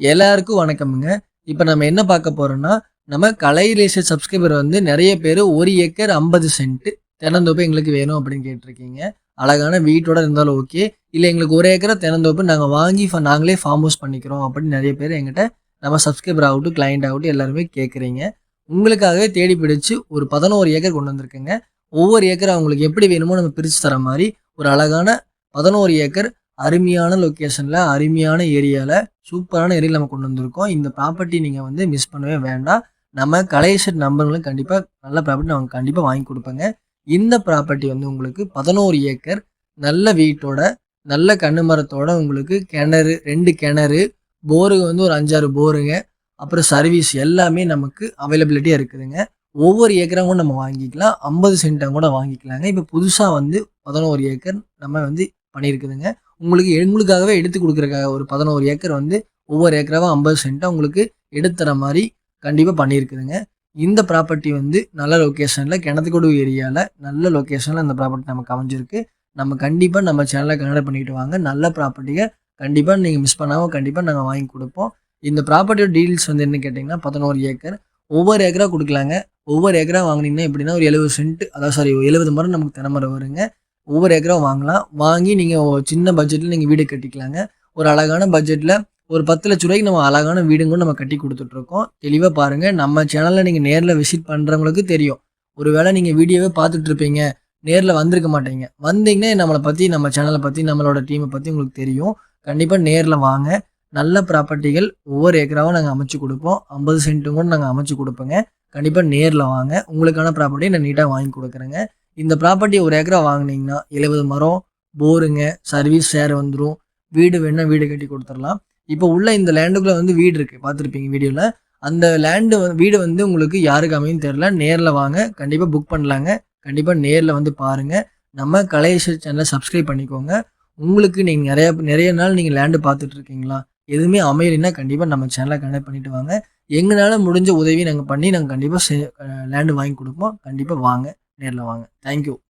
எல்லாருக்கும் வணக்கமுங்க. இப்போ நம்ம என்ன பார்க்க போறோம்னா நம்ம கலை லேசர் சப்ஸ்கிரைபர் வந்து நிறைய பேர் ஒரு ஏக்கர் ஐம்பது சென்ட் தினந்தோப்பு எங்களுக்கு வேணும் அப்படின்னு கேட்டிருக்கீங்க. அழகான வீட்டோட இருந்தாலும் ஓகே இல்லை எங்களுக்கு ஒரு ஏக்கரை தினந்தோப்பு நாங்கள் வாங்கி நாங்களே ஃபார்ம் ஹவுஸ் பண்ணிக்கிறோம் அப்படின்னு நிறைய பேர் எங்கிட்ட நம்ம சப்ஸ்கிரைபர் ஆகட்டும் கிளைண்ட் ஆகட்டும் எல்லாருமே கேட்குறீங்க. உங்களுக்காகவே தேடி பிடிச்சி ஒரு பதினோரு ஏக்கர் கொண்டு வந்திருக்கேங்க. ஒவ்வொரு ஏக்கர் அவங்களுக்கு எப்படி வேணுமோ நம்ம பிரித்து தர மாதிரி ஒரு அழகான பதினோரு ஏக்கர் அருமையான லொக்கேஷனில் அருமையான ஏரியாவில் சூப்பரான ஏரியாவில் நம்ம கொண்டு வந்திருக்கோம். இந்த ப்ராப்பர்ட்டி நீங்கள் வந்து மிஸ் பண்ணவே வேண்டாம். நம்ம கலைசெட் நம்பர்களும் கண்டிப்பாக நல்ல ப்ராப்பர்ட்டி நாங்கள் கண்டிப்பாக வாங்கி கொடுப்பேங்க. இந்த ப்ராப்பர்ட்டி வந்து உங்களுக்கு பதினோரு ஏக்கர் நல்ல வீட்டோட நல்ல கண்ணு மரத்தோட உங்களுக்கு கிணறு ரெண்டு கிணறு போருங்க வந்து ஒரு அஞ்சாறு போருங்க. அப்புறம் சர்வீஸ் எல்லாமே நமக்கு அவைலபிலிட்டியாக இருக்குதுங்க. ஒவ்வொரு ஏக்கரும் கூட நம்ம வாங்கிக்கலாம். ஐம்பது சென்ட்டாக கூட வாங்கிக்கலாங்க. இப்போ புதுசாக வந்து பதினோரு ஏக்கர் நம்ம வந்து பண்ணியிருக்குதுங்க. உங்களுக்கு எங்களுக்காகவே எடுத்து கொடுக்குறக்காக ஒரு பதினோரு ஏக்கர் வந்து ஒவ்வொரு ஏக்கராவும் ஐம்பது சென்ட்டாக உங்களுக்கு எடுத்துற மாதிரி கண்டிப்பாக பண்ணியிருக்குதுங்க. இந்த ப்ராப்பர்ட்டி வந்து நல்ல லொக்கேஷனில் கிணத்துக்கொடு ஏரியாவில் நல்ல லொக்கேஷனில் இந்த ப்ராப்பர்ட்டி நமக்கு அமைஞ்சிருக்கு. நம்ம கண்டிப்பாக நம்ம சேனலை கனெக்ட் பண்ணிட்டு வாங்க. நல்ல ப்ராப்பர்ட்டியை கண்டிப்பாக நீங்கள் மிஸ் பண்ணாமல் கண்டிப்பாக நாங்கள் வாங்கி கொடுப்போம். இந்த ப்ராப்பர்ட்டியோட டீல்ஸ் வந்து என்ன கேட்டிங்கன்னா பதினோரு ஏக்கர். ஒவ்வொரு ஏக்கராக கொடுக்கலாங்க. ஒவ்வொரு ஏக்கராக வாங்குனீங்கன்னா எப்படின்னா ஒரு எழுபது சென்ட் அதாவது சாரி எழுபது மரம் நமக்கு தினமரம் வருங்க. ஒவ்வொரு ஏக்கரும் வாங்கலாம். வாங்கி நீங்கள் சின்ன பட்ஜெட்டில் நீங்கள் வீடு கட்டிக்கலாங்க. ஒரு அழகான பட்ஜெட்டில் ஒரு பத்து லட்ச ரூபாய்க்கு நம்ம அழகான வீடுங்க நம்ம கட்டி கொடுத்துட்ருக்கோம். தெளிவாக பாருங்கள் நம்ம சேனலில் நீங்கள் நேரில் விசிட் பண்ணுறவங்களுக்கு தெரியும். ஒருவேளை நீங்கள் வீடியோவே பார்த்துட்ருப்பீங்க. நேரில் வந்திருக்க மாட்டீங்க. வந்தீங்கன்னா நம்மளை பற்றி நம்ம சேனலை பற்றி நம்மளோட டீமை பற்றி உங்களுக்கு தெரியும். கண்டிப்பாக நேரில் வாங்க. நல்ல ப்ராப்பர்ட்டிகள் ஒவ்வொரு ஏக்கராவும் நாங்கள் அமைச்சு கொடுப்போம். ஐம்பது சென்ட்டும் கூட நாங்கள் அமைச்சு கொடுப்போங்க. கண்டிப்பாக நேரில் வாங்க. உங்களுக்கான ப்ராப்பர்ட்டியை நான் நீட்டாக வாங்கி கொடுக்குறேங்க. இந்த ப்ராப்பர்ட்டி ஒரு ஏக்கரா வாங்கினீங்கன்னா எழுபது மரம் போருங்க சர்வீஸ் ஷேர் வந்துடும் வீடு வேணால் வீடு கட்டி கொடுத்துடலாம். இப்போ உள்ள இந்த லேண்டுக்குள்ளே வந்து வீடு இருக்குது பார்த்துருப்பீங்க வீடியோவில் அந்த லேண்டு வீடு வந்து உங்களுக்கு யாருக்கு அமையும் தெரில நேரில் வாங்க. கண்டிப்பாக புக் பண்ணலாங்க. கண்டிப்பாக நேரில் வந்து பாருங்கள் நம்ம கலையேஸ்வர் சேனலை சப்ஸ்கிரைப் பண்ணிக்கோங்க. உங்களுக்கு நீங்கள் நிறைய நிறைய நாள் நீங்கள் லேண்டு பார்த்துட்டு இருக்கீங்களா? எதுவுமே அமையலைன்னா கண்டிப்பாக நம்ம சேனலை கனெக்ட் பண்ணிட்டு வாங்க. எங்களால் முடிஞ்ச உதவி நாங்கள் பண்ணி நாங்கள் கண்டிப்பாக லேண்டு வாங்கி கொடுப்போம். கண்டிப்பாக வாங்க. நேரில் வாங்க. தேங்க்யூ